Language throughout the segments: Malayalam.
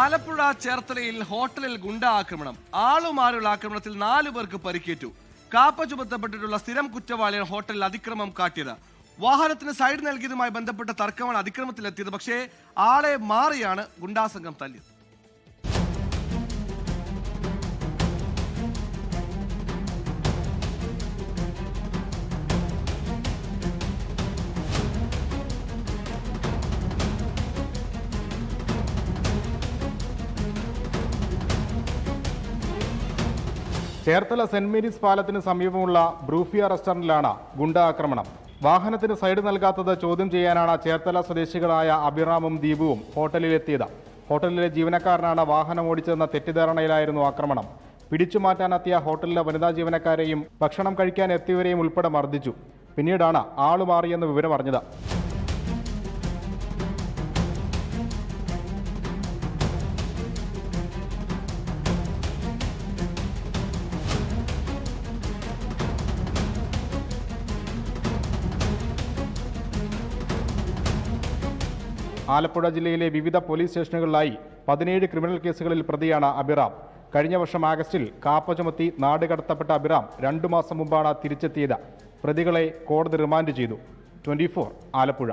ആലപ്പുഴ ചേർത്തലയിൽ ഹോട്ടലിൽ ഗുണ്ട ആക്രമണം. ആളുമാരുള്ള ആക്രമണത്തിൽ നാലു പേർക്ക് പരിക്കേറ്റു. കാപ്പ ചുമത്തപ്പെട്ടിട്ടുള്ള സ്ഥിരം കുറ്റവാളിയാണ് ഹോട്ടലിൽ അതിക്രമം കാട്ടിയത്. വാഹനത്തിന് സൈഡ് നൽകിയതുമായി ബന്ധപ്പെട്ട തർക്കമാണ് അതിക്രമത്തിലെത്തിയത്. പക്ഷേ ആളെ മാറിയാണ് ഗുണ്ടാസംഘം തല്ലിയത്. ചേർത്തല സെന്റ് മേരീസ് പാലത്തിന് സമീപമുള്ള ബ്രൂഫിയ റെസ്റ്റോറന്റിലാണ് ഗുണ്ട ആക്രമണം. വാഹനത്തിന് സൈഡ് നൽകാത്തത് ചോദ്യം ചെയ്യാനാണ് ചേർത്തല സ്വദേശികളായ അഭിറാമും ദീപുവും ഹോട്ടലിലെത്തിയത്. ഹോട്ടലിലെ ജീവനക്കാരനാണ് വാഹനം ഓടിച്ചതെന്ന തെറ്റിദ്ധാരണയിലായിരുന്നു ആക്രമണം. പിടിച്ചു മാറ്റാനെത്തിയ ഹോട്ടലിലെ വനിതാ ജീവനക്കാരെയും ഭക്ഷണം കഴിക്കാൻ എത്തിയവരെയും ഉൾപ്പെടെ മർദ്ദിച്ചു. പിന്നീടാണ് ആളുമാറിയെന്ന് വിവരം അറിഞ്ഞത് ആലപ്പുഴ ജില്ലയിലെ വിവിധ പോലീസ് സ്റ്റേഷനുകളിലായി പതിനേഴ് ക്രിമിനൽ കേസുകളിൽ പ്രതിയാണ് അബിറാം കഴിഞ്ഞ വർഷം ആഗസ്റ്റിൽ കാപ്പ ചുമത്തി നാട് കടത്തപ്പെട്ട അബിറാം രണ്ടു മാസം മുമ്പാണ് തിരിച്ചെത്തിയത്. പ്രതികളെ കോടതി റിമാൻഡ് ചെയ്തു. ട്വന്റി ആലപ്പുഴ.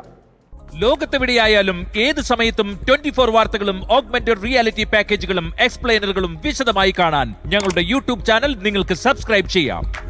ലോകത്തെവിടെയായാലും ഏത് സമയത്തും ട്വന്റി ഫോർ വാർത്തകളും ഓഗ്മെന്റഡ് റിയാലിറ്റി പാക്കേജുകളും എക്സ്പ്ലെയിനറുകളും വിശദമായി കാണാൻ ഞങ്ങളുടെ യൂട്യൂബ് ചാനൽ നിങ്ങൾക്ക് സബ്സ്ക്രൈബ് ചെയ്യാം.